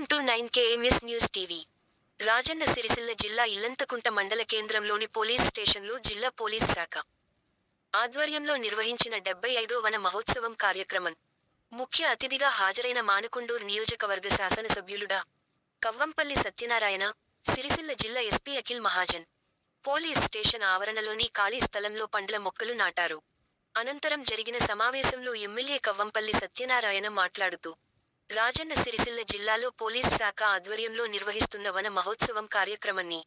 Nine KMS news TV. Rajanna Sircilla జిల్లా ఇల్లంతకుంట మండల కేంద్రంలోని పోలీస్ స్టేషన్లో జిల్లా పోలీస్ శాఖ. ఆధ్వర్యంలో నిర్వహించిన డెబ్బై ఐదో వన మహోత్సవం కార్యక్రమం. ముఖ్య అతిథిగా హాజరైన మానకొండూరు నియోజకవర్గ శాసనసభ్యులుడా కవ్వంపల్లి సత్యనారాయణ సిరిసిల్ల జిల్లా SP Akhil Mahajan. Police station ఆవరణలోని ఖాళీ స్థలంలో పండ్ల మొక్కలు నాటారు. అనంతరం జరిగిన సమావేశంలో ఎమ్మెల్యే కవ్వంపల్లి సత్యనారాయణ మాట్లాడుతూ రాజన్న సిరిసిల్ల జిల్లాలో పోలీస్ శాఖ ఆధ్వర్యంలో నిర్వహిస్తున్న వన మహోత్సవం కార్యక్రమాన్ని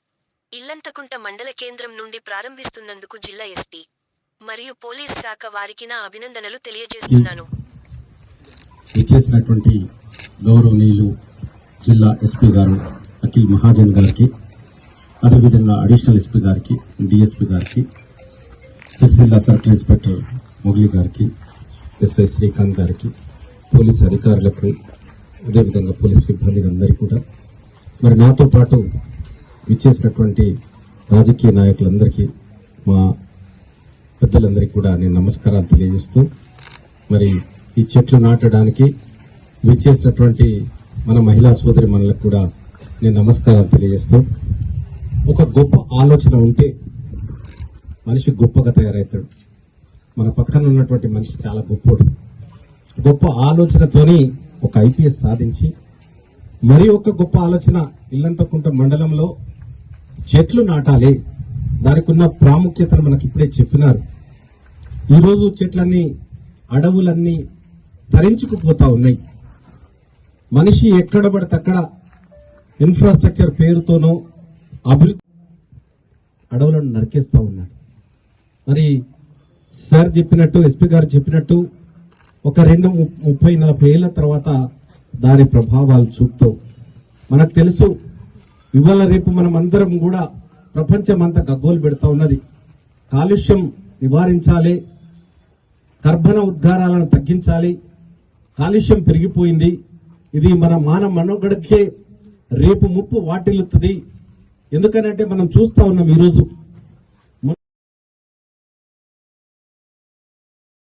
ఇల్లంతకుంట మండల కేంద్రం నుండి ప్రారంభిస్తున్నందుకు జిల్లా ఎస్పీ మరియు పోలీస్ శాఖ వారికి నా అభినందనలు తెలియజేస్తున్నాను. ఇచ్చేసినటువంటి గౌరవనీయులు జిల్లా ఎస్పీ గారు అఖిల్ మహాజన్ గారికి అదేవిధంగా అడిషనల్ ఎస్పీ గారికి డిఎస్పీ గారికి సిరిసిల్ల సర్కిల్ ఇన్స్పెక్టర్ మురళి గారికి ఎస్ఐ శ్రీకాంత్ గారికి పోలీస్ అధికారులకు అదేవిధంగా పోలీస్ సిబ్బంది అందరికీ కూడా. మరి నాతో పాటు విచ్చేసినటువంటి రాజకీయ నాయకులందరికీ మా పెద్దలందరికీ కూడా నేను నమస్కారాలు తెలియజేస్తూ మరి ఈ చెట్లు నాటడానికి విచ్చేసినటువంటి మన మహిళా సోదరి మనలకు కూడా నేను నమస్కారాలు తెలియజేస్తూ ఒక గొప్ప ఆలోచన ఉంటే మనిషి గొప్పగా తయారవుతాడు. మన పక్కన ఉన్నటువంటి మనిషి చాలా గొప్పోడు. గొప్ప ఆలోచనతోని ఒక ఐపీఎస్ సాధించి మరి ఒక గొప్ప ఆలోచన ఇల్లంతకుంట మండలంలో చెట్లు నాటాలి. దానికి ఉన్న ప్రాముఖ్యతను మనకి ఇప్పుడే చెప్పినారు. ఈరోజు చెట్లన్నీ అడవులన్నీ తరించుకుపోతా ఉన్నాయి. మనిషి ఎక్కడ పడితే అక్కడ ఇన్ఫ్రాస్ట్రక్చర్ పేరుతోనో అభివృద్ధి అడవులను నరికేస్తూ ఉన్నాడు. మరి సార్ చెప్పినట్టు ఎస్పీ గారు చెప్పినట్టు ఒక రెండు ముప్పై నలభై ఏళ్ళ తర్వాత దాని ప్రభావాలు చూపుతూ మనకు తెలుసు ఇవాళ రేపు మనం అందరం కూడా ప్రపంచం అంతా గగ్గోలు పెడతా ఉన్నది. కాలుష్యం నివారించాలి కర్బన ఉద్గారాలను తగ్గించాలి కాలుష్యం పెరిగిపోయింది. ఇది మన మానవ మనుగడకే రేపు ముప్పు వాటిల్లుతుంది. ఎందుకనంటే మనం చూస్తా ఉన్నాం ఈరోజు